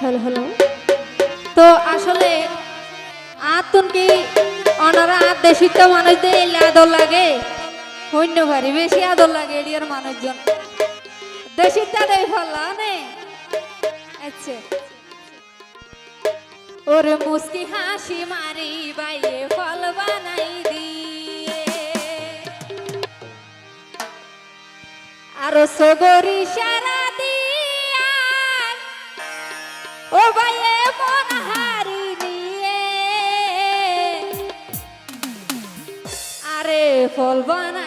Hello hello. তো আসলে আতুন কি ওনারা দেশিত মানুষদের এলে আদর লাগে অন্য ভারী বেশি আদর লাগে এডিয়ার মানুষজন। দেশিটা দেই ফলা, নে। আচ্ছা। ওরে মুস্কি হাসি মারি বাইয়ে ফল বানাই দিয়ে। আরও সগরি সারা ফল বানাই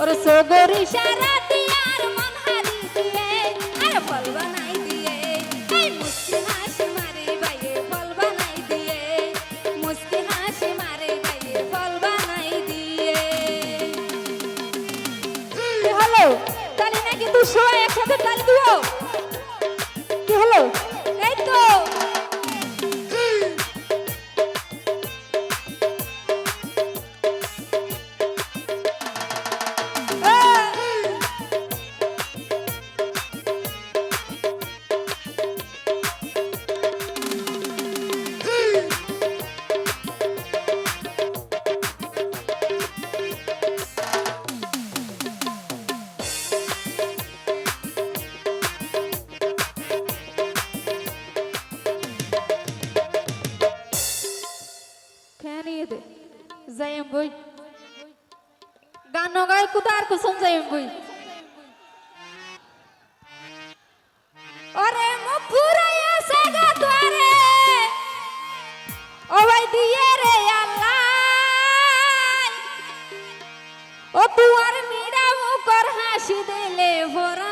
আর সগরি সারা দিয়ার মন হারি দিয়ে আর ফল বানাই দিয়ে এই মুস্কি হাসি মারি বাইয়ে ফল বানাই দিয়ে মুস্কি হাসি মারি বাইয়ে ফল বানাই দিয়ে। হলো তালি না কিন্তু কুতার কুসুম যাইম বই। ওরে মুখ ফুরাইয়া সাগা দ্বারে ও ভাই দিয়ে রে আল্লাহ। ও তুয়ার মিড়া মুখর হাসি দিলে ভরা।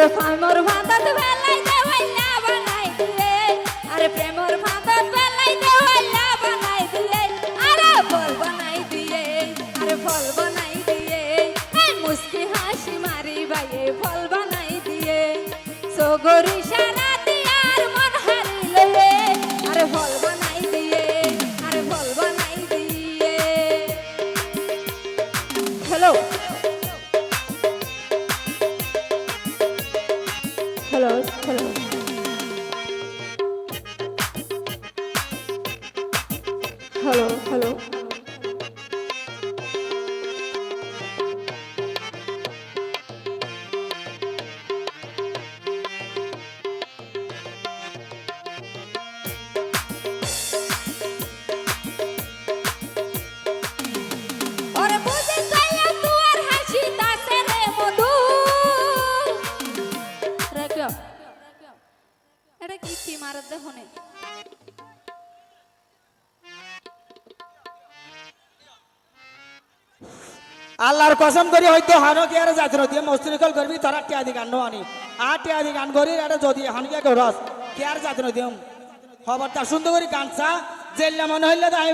ওরে ফামর ভাঁদত বেলাই দেওয়াইলা বানাই দিয়ে আরে প্রেমর ভাঁদত বেলাই দেওয়াইলা বানাই দিয়ে আরে ফল বানাই দিয়ে, আরে ফল বানাই দিয়ে এই মুস্কি হাসি মারি বাইয়ে ফল বানাই দিয়ে। সগরি সারা হ্যালো হ্যালো এটা কি কি মারত দেখনে আল্লাহর কসম করি, হয়তো হানো কি আর যাত্রা দিয়ে মস্তিকল করবি, তোরা টিয়া দি গান আনি। আর টিয়া দি গান করি আর যদি হানকে রস কে আর যাত্রা দিম? খবরটা সুন্দর করে গানছা জেললে মনে হইলে তো আমি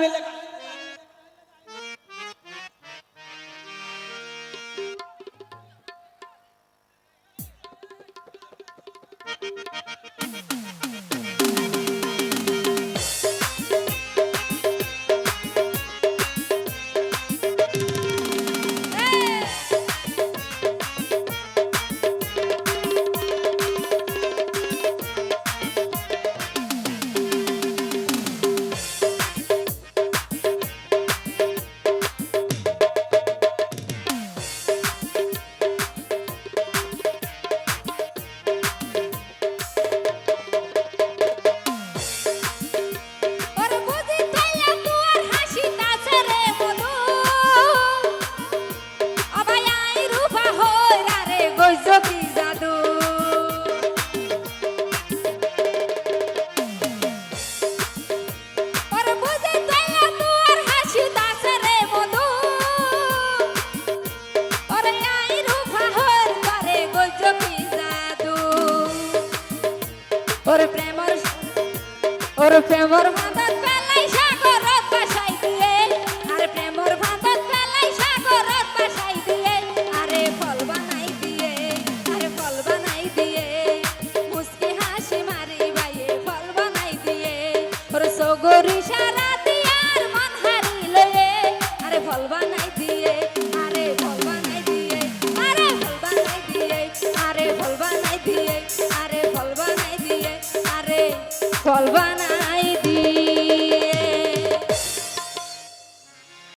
ওরে প্রেমর ওর প্রেমর বাঁধন আরে ফল